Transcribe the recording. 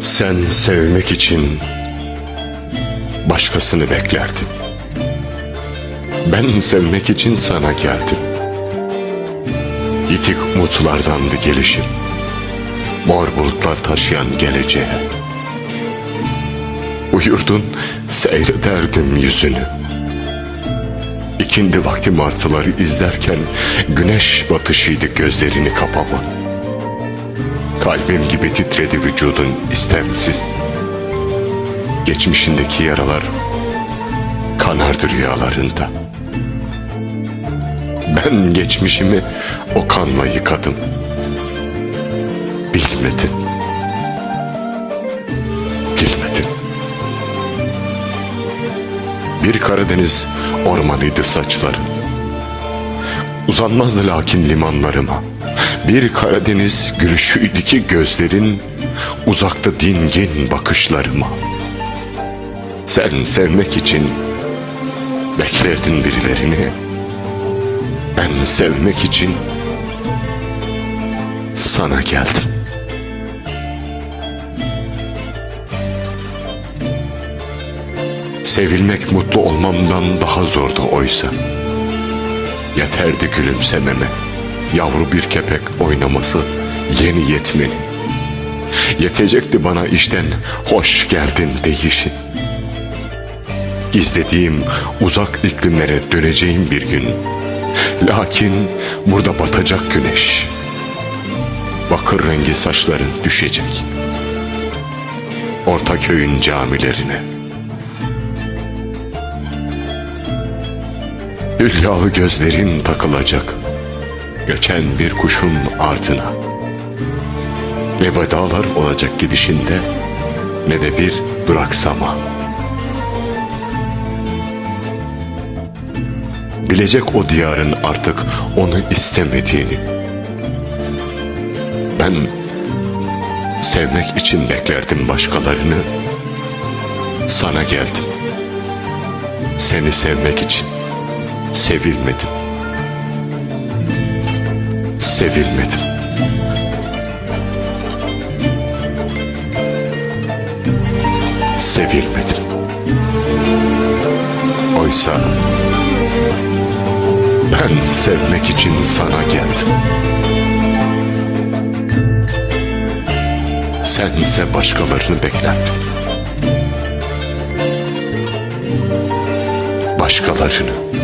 Sen sevmek için başkasını beklerdin. Ben sevmek için sana geldim. Yitik umutlardandı gelişim. Mor bulutlar taşıyan geleceğe. Uyurdun seyrederdim yüzünü. İkindi vakti martıları izlerken güneş batışıydı gözlerini kapama. Kalbim gibi titredi vücudun istemsiz. Geçmişindeki yaralar kanardı rüyalarında. Ben geçmişimi o kanla yıkadım. Bilmedin. Bilmedin. Bir Karadeniz ormanıydı saçları. Uzanmazdı lakin limanlarıma. Bir Karadeniz gülüşüydü ki gözlerin uzakta dingin bakışlarıma. Sen sevmek için beklerdin birilerini. Ben sevmek için sana geldim. Sevilmek mutlu olmamdan daha zordu oysa. Yeterdi gülümsememe, yavru bir kepek oynaması, yeni yetmeni. Yetecekti bana işten hoş geldin deyişi. İzlediğim uzak iklimlere döneceğim bir gün. Lakin burada batacak güneş. Bakır rengi saçların düşecek. Ortaköy'ün camilerine. Hülyalı gözlerin takılacak. Göçen bir kuşun ardına. Ne vedalar olacak gidişinde ne de bir duraksama. Bilecek o diyarın artık onu istemediğini. Ben sevmek için beklerdim başkalarını. Sana geldim. Seni sevmek için sevilmedim. Sevilmedim. Sevilmedim. Oysa ben sevmek için sana geldim. Sense başkalarını beklerdin. Başkalarını.